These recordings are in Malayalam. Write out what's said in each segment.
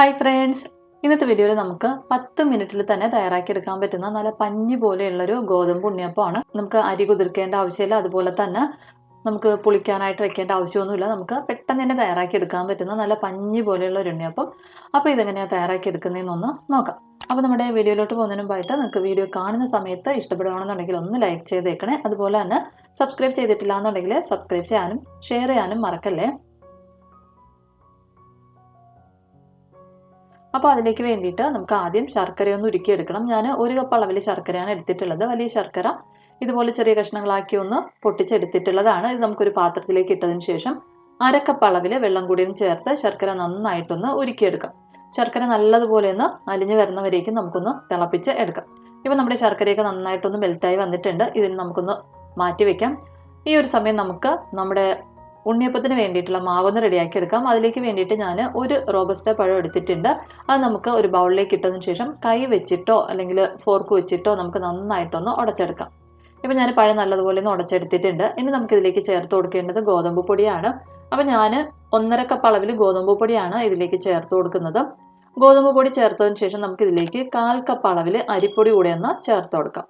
ഹായ് ഫ്രണ്ട്സ് ഇന്നത്തെ വീഡിയോയിൽ നമുക്ക് പത്ത് മിനിറ്റിൽ തന്നെ തയ്യാറാക്കിയെടുക്കാൻ പറ്റുന്ന നല്ല പഞ്ഞി പോലെയുള്ളൊരു ഗോതമ്പ് ഉണ്ണിയപ്പമാണ്. നമുക്ക് അരി കുതിർക്കേണ്ട ആവശ്യമില്ല. അതുപോലെ തന്നെ നമുക്ക് പുളിക്കാനായിട്ട് വെക്കേണ്ട ആവശ്യമൊന്നുമില്ല. നമുക്ക് പെട്ടെന്ന് തന്നെ തയ്യാറാക്കിയെടുക്കാൻ പറ്റുന്ന നല്ല പഞ്ഞി പോലെയുള്ള ഒരു ഉണ്ണിയപ്പം. അപ്പോൾ ഇതെങ്ങനെയാണ് തയ്യാറാക്കിയെടുക്കുന്നതെന്നൊന്ന് നോക്കാം. അപ്പോൾ നമ്മുടെ വീഡിയോയിലോട്ട് പോകുന്നതിന് മുമ്പായിട്ട് നിങ്ങൾക്ക് വീഡിയോ കാണുന്ന സമയത്ത് ഇഷ്ടപ്പെടുകയാണെന്നുണ്ടെങ്കിൽ ഒന്ന് ലൈക്ക് ചെയ്തേക്കണേ. അതുപോലെ തന്നെ സബ്സ്ക്രൈബ് ചെയ്തിട്ടില്ല എന്നുണ്ടെങ്കിൽ സബ്സ്ക്രൈബ് ചെയ്യാനും ഷെയർ ചെയ്യാനും മറക്കല്ലേ? അപ്പോൾ അതിലേക്ക് വേണ്ടിയിട്ട് നമുക്ക് ആദ്യം ശർക്കരയൊന്ന് ഉരുക്കിയെടുക്കണം. ഞാൻ ഒരു കപ്പ് അളവിൽ ശർക്കരയാണ് എടുത്തിട്ടുള്ളത്. വലിയ ശർക്കര ഇതുപോലെ ചെറിയ കഷ്ണങ്ങളാക്കി ഒന്ന് പൊട്ടിച്ചെടുത്തിട്ടുള്ളതാണ്. ഇത് നമുക്കൊരു പാത്രത്തിലേക്ക് ഇട്ടതിന് ശേഷം അരക്കപ്പ് അളവിൽ വെള്ളം കൂടിയും ചേർത്ത് ശർക്കര നന്നായിട്ടൊന്ന് ഉരുക്കിയെടുക്കാം. ശർക്കര നല്ലതുപോലെ ഒന്ന് അലിഞ്ഞു വരുന്നവരേക്കും നമുക്കൊന്ന് തിളപ്പിച്ച് എടുക്കാം. ഇപ്പം നമ്മുടെ ശർക്കരയൊക്കെ നന്നായിട്ടൊന്ന് മെൽറ്റായി വന്നിട്ടുണ്ട്. ഇതിന് നമുക്കൊന്ന് മാറ്റി വെക്കാം ഈ ഒരു സമയം നമുക്ക് നമ്മുടെ ഉണ്ണിയപ്പത്തിന് വേണ്ടിയിട്ടുള്ള മാവൊന്ന് റെഡിയാക്കി എടുക്കാം. അതിലേക്ക് വേണ്ടിയിട്ട് ഞാൻ ഒരു റോബസ്റ്റ പഴം എടുത്തിട്ടുണ്ട്. അത് നമുക്ക് ഒരു ബൗളിലേക്ക് ഇട്ടതിന് ശേഷം കൈ വെച്ചിട്ടോ അല്ലെങ്കിൽ ഫോർക്ക് വെച്ചിട്ടോ നമുക്ക് നന്നായിട്ടൊന്ന് ഉടച്ചെടുക്കാം. ഇപ്പം ഞാൻ പഴം നല്ലതുപോലെ ഒന്ന് ഉടച്ചെടുത്തിട്ടുണ്ട്. ഇനി നമുക്ക് ഇതിലേക്ക് ചേർത്ത് കൊടുക്കേണ്ടത് ഗോതമ്പ് പൊടിയാണ്. അപ്പം ഞാൻ ഒന്നര കപ്പ് അളവിൽ ഗോതമ്പ് പൊടിയാണ് ഇതിലേക്ക് ചേർത്ത് കൊടുക്കുന്നത്. ഗോതമ്പ് പൊടി ചേർത്തതിന് ശേഷം നമുക്ക് ഇതിലേക്ക് കാൽ കപ്പ് അളവിൽ അരിപ്പൊടി കൂടെ ഒന്ന് ചേർത്ത് കൊടുക്കാം.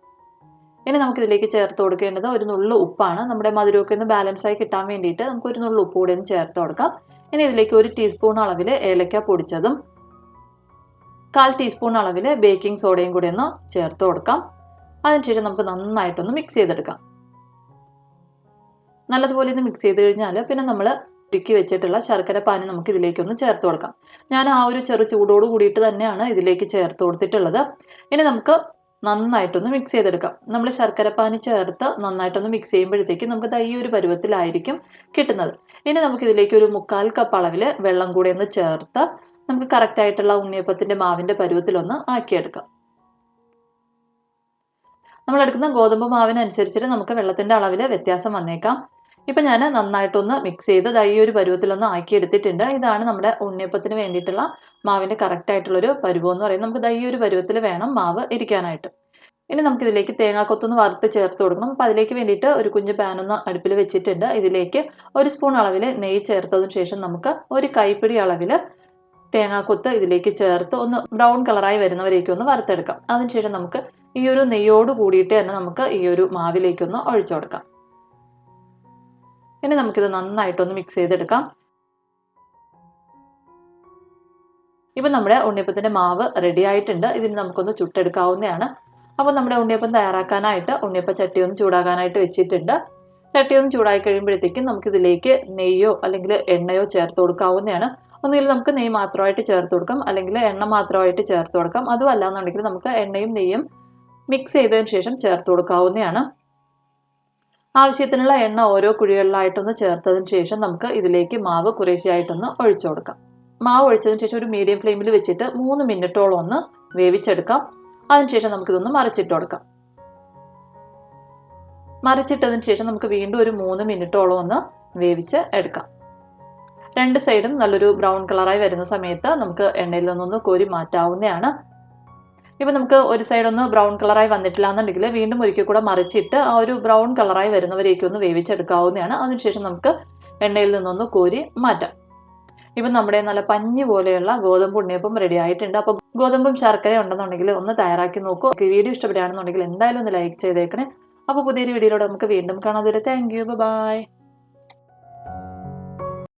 ഇനി നമുക്കിതിലേക്ക് ചേർത്ത് കൊടുക്കേണ്ടത് ഒരു നുള്ളു ഉപ്പാണ്. നമ്മുടെ മധുരമൊക്കെ ഒന്ന് ബാലൻസ് ആയി കിട്ടാൻ വേണ്ടിയിട്ട് നമുക്ക് ഒരു നുള്ളു ഉപ്പ് കൂടി ഒന്ന് ചേർത്ത് കൊടുക്കാം. ഇനി ഇതിലേക്ക് ഒരു ടീസ്പൂൺ അളവിൽ ഏലക്ക പൊടിച്ചതും കാൽ ടീസ്പൂൺ അളവിൽ ബേക്കിംഗ് സോഡയും കൂടി ഒന്ന് ചേർത്ത് കൊടുക്കാം. അതിനുശേഷം നമുക്ക് നന്നായിട്ടൊന്ന് മിക്സ് ചെയ്തെടുക്കാം. നല്ലതുപോലെ ഇത് മിക്സ് ചെയ്ത് കഴിഞ്ഞാൽ പിന്നെ നമ്മൾ ഉരുക്കി വെച്ചിട്ടുള്ള ശർക്കര പാനി നമുക്ക് ഇതിലേക്കൊന്ന് ചേർത്ത് കൊടുക്കാം. ഞാൻ ആ ഒരു ചെറു ചൂടോട് കൂടിയിട്ട് തന്നെയാണ് ഇതിലേക്ക് ചേർത്ത് കൊടുത്തിട്ടുള്ളത്. ഇനി നമുക്ക് നന്നായിട്ടൊന്ന് മിക്സ് ചെയ്തെടുക്കാം. നമ്മൾ ശർക്കരപ്പാനി ചേർത്ത് നന്നായിട്ടൊന്ന് മിക്സ് ചെയ്യുമ്പോഴത്തേക്ക് നമുക്ക് ഈ ഒരു പരുവത്തിലായിരിക്കും കിട്ടുന്നത്. ഇനി നമുക്കിതിലേക്ക് ഒരു മുക്കാൽ കപ്പ് അളവിൽ വെള്ളം കൂടെ ഒന്ന് ചേർത്ത് നമുക്ക് കറക്റ്റായിട്ടുള്ള ഉണ്ണിയപ്പത്തിന്റെ മാവിന്റെ പരുവത്തിലൊന്ന് ആക്കിയെടുക്കാം. നമ്മൾ എടുക്കുന്ന ഗോതമ്പ് മാവിനനുസരിച്ചിട്ട് നമുക്ക് വെള്ളത്തിന്റെ അളവിൽ വ്യത്യാസം വന്നേക്കാം. ഇപ്പം ഞാൻ നന്നായിട്ടൊന്ന് മിക്സ് ചെയ്ത് ഈ ഒരു പരുവത്തിലൊന്ന് ആക്കിയെടുത്തിട്ടുണ്ട്. ഇതാണ് നമ്മുടെ ഉണ്ണിയപ്പത്തിന് വേണ്ടിയിട്ടുള്ള മാവിന്റെ കറക്റ്റ് ആയിട്ടുള്ളൊരു പരുവം എന്ന് പറയുന്നത്. നമുക്ക് ഈ ഒരു പരുവത്തിൽ വേണം മാവ് ഇരിക്കാനായിട്ട് ഇനി നമുക്ക് ഇതിലേക്ക് തേങ്ങാക്കൊത്തൊന്ന് വറുത്ത് ചേർത്ത് കൊടുക്കണം. അപ്പോൾ അതിലേക്ക് വേണ്ടിയിട്ട് ഒരു കുഞ്ഞ് പാനൊന്ന് അടുപ്പിൽ വെച്ചിട്ടുണ്ട്. ഇതിലേക്ക് ഒരു സ്പൂൺ അളവിൽ നെയ്യ് ചേർത്തതിന് ശേഷം നമുക്ക് ഒരു കൈപ്പിടി അളവിൽ തേങ്ങാക്കൊത്ത് ഇതിലേക്ക് ചേർത്ത് ഒന്ന് ബ്രൗൺ കളറായി വരുന്നവരേക്കും ഒന്ന് വറുത്തെടുക്കാം. അതിനുശേഷം നമുക്ക് ഈ ഒരു നെയ്യോട് കൂടിയിട്ട് തന്നെ നമുക്ക് ഈ ഒരു മാവിലേക്കൊന്ന് ഒഴിച്ചു കൊടുക്കാം. ഇനി നമുക്കിത് നന്നായിട്ടൊന്ന് മിക്സ് ചെയ്തെടുക്കാം. ഇപ്പം നമ്മുടെ ഉണ്ണിയപ്പത്തിന്റെ മാവ് റെഡി ആയിട്ടുണ്ട്. ഇതിന് നമുക്കൊന്ന് ചുട്ടെടുക്കാവുന്നതാണ്. അപ്പോൾ നമ്മുടെ ഉണ്ണിയപ്പം തയ്യാറാക്കാനായിട്ട് ഉണ്ണിയപ്പ ചട്ടി ഒന്ന് ചൂടാകാനായിട്ട് വെച്ചിട്ടുണ്ട്. ചട്ടി ഒന്ന് ചൂടായി കഴിയുമ്പോഴത്തേക്കും നമുക്കിതിലേക്ക് നെയ്യോ അല്ലെങ്കിൽ എണ്ണയോ ചേർത്ത് കൊടുക്കാവുന്നതാണ്. ഒന്നുകിൽ നമുക്ക് നെയ്യ് മാത്രമായിട്ട് ചേർത്ത് കൊടുക്കാം. അല്ലെങ്കിൽ എണ്ണ മാത്രമായിട്ട് ചേർത്ത് കൊടുക്കാം. അതും അല്ലാന്നുണ്ടെങ്കിൽ നമുക്ക് എണ്ണയും നെയ്യും മിക്സ് ചെയ്തതിന് ശേഷം ചേർത്ത് കൊടുക്കാവുന്നതാണ്. ആവശ്യത്തിനുള്ള എണ്ണ ഓരോ കുഴികളിലായിട്ടൊന്ന് ചേർത്തതിന് ശേഷം നമുക്ക് ഇതിലേക്ക് മാവ് കുറേശ്ശെയായിട്ടൊന്ന് ഒഴിച്ചു കൊടുക്കാം. മാവ് ഒഴിച്ചതിന് ശേഷം ഒരു മീഡിയം ഫ്ലെയിമിൽ വെച്ചിട്ട് മൂന്ന് മിനിറ്റോളം ഒന്ന് വേവിച്ചെടുക്കാം. അതിനുശേഷം നമുക്കിതൊന്ന് മറിച്ചിട്ട് കൊടുക്കാം. മറിച്ചിട്ടതിന് ശേഷം നമുക്ക് വീണ്ടും ഒരു മൂന്ന് മിനിറ്റോളം ഒന്ന് വേവിച്ച് എടുക്കാം. രണ്ട് സൈഡും നല്ലൊരു ബ്രൗൺ കളറായി വരുന്ന സമയത്ത് നമുക്ക് എണ്ണയിൽ നിന്നൊന്ന് കോരി മാറ്റാവുന്നതാണ്. ഇപ്പം നമുക്ക് ഒരു സൈഡ് ഒന്ന് ബ്രൗൺ കളറായി വന്നിട്ടില്ല എന്നുണ്ടെങ്കിൽ വീണ്ടും ഒരിക്കൽ കൂടെ മറിച്ചിട്ട് ആ ഒരു ബ്രൗൺ കളറായി വരുന്നവരേക്ക് ഒന്ന് വേവിച്ചെടുക്കാവുന്നതാണ്. അതിനുശേഷം നമുക്ക് എണ്ണയിൽ നിന്നൊന്ന് കോരി മാറ്റാം. ഇപ്പം നമ്മുടെ നല്ല പഞ്ഞി പോലെയുള്ള ഗോതമ്പ് ഉണ്ണിയപ്പം റെഡി ആയിട്ടുണ്ട്. അപ്പോൾ ഗോതമ്പും ശർക്കര ഉണ്ടെന്നുണ്ടെങ്കിൽ ഒന്ന് തയ്യാറാക്കി നോക്കൂ. വീഡിയോ ഇഷ്ടപ്പെടുകയാണെന്നുണ്ടെങ്കിൽ എന്തായാലും ഒന്ന് ലൈക്ക് ചെയ്തേക്കണേ. അപ്പോൾ പുതിയൊരു വീഡിയോയിലൂടെ നമുക്ക് വീണ്ടും കാണാതെ താങ്ക് യു ബൈ